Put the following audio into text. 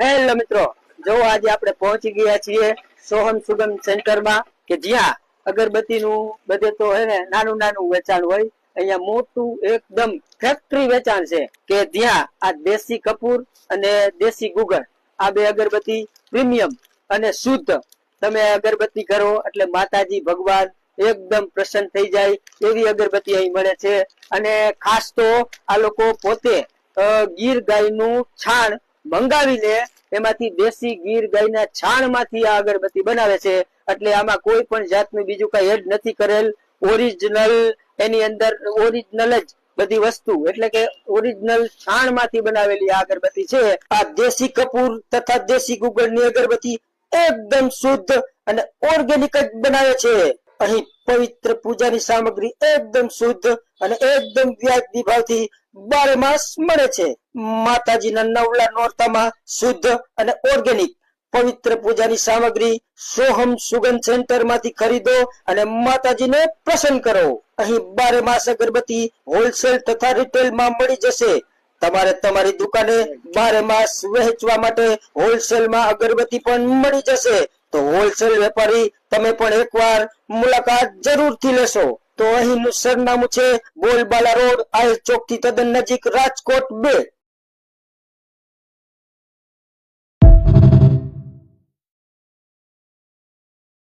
Hello મિત્રો, જો આજે આપણે પહોંચી ગયા છીએ સોહમ સુગમ સેન્ટરમાં કે જ્યાં અગરબત્તીનું બધે તો હે ને, નાનું નાનું વેચાણ હોય, અહીંયા મોટું એકદમ ફેક્ટરી વેચાણ છે કે જ્યાં આ દેશી કપૂર અને દેશી ગુગળ, આ બે અગરબત્તી પ્રીમિયમ અને શુદ્ધ. તમે અગરબત્તી કરો એટલે માતાજી ભગવાન એકદમ પ્રસન્ન થઈ જાય એવી અગરબત્તી અહીં મળે છે. અને ખાસ તો આ લોકો પોતે ગીર ગીર ગાયનું છાણ મંગાવીને એમાંથી દેશી ગીર ગાયના છાણમાંથી આ અગરબત્તી બનાવે છે. એટલે આમાં કોઈ પણ જાતનું બીજું કઈ એડ નથી કરેલ. ઓરિજિનલ એની અંદર ઓરિજિનલ જ બધી વસ્તુ. એટલે કે ઓરિજિનલ છાણમાંથી બનાવેલી આ અગરબત્તી છે. આ દેશી કપૂર તથા દેશી ગુગળની અગરબત્તી એકદમ શુદ્ધ અને ઓર્ગેનિક જ બનાવે છે. અહીં પવિત્ર પૂજાની સામગ્રી એકદમ શુદ્ધ અને એકદમ વ્યાજબી ભાવથી બારે માસ મળે છે. માતાજીના નવલા નોરતામાં શુદ્ધ અને ઓર્ગેનિક પવિત્ર પૂજાની સામગ્રી સોહમ સુગંધ સેન્ટરમાંથી ખરીદો અને માતાજીને પ્રસન્ન કરો. અહીં બારે માસ અગરબત્તી હોલસેલ તથા રિટેલમાં મળી જશે. તમારે તમારી દુકાને બારે માસ વહેંચવા માટે હોલસેલમાં અગરબત્તી પણ મળી જશે. તો હોલસેલ વેપારી તમે પણ એકવાર મુલાકાત જરૂરથી લેશો. તો અહીંનું સરનામું છે બોલબાલા રોડ, આયલ ચોકથી તદ્દન નજીક રાજકોટ બે.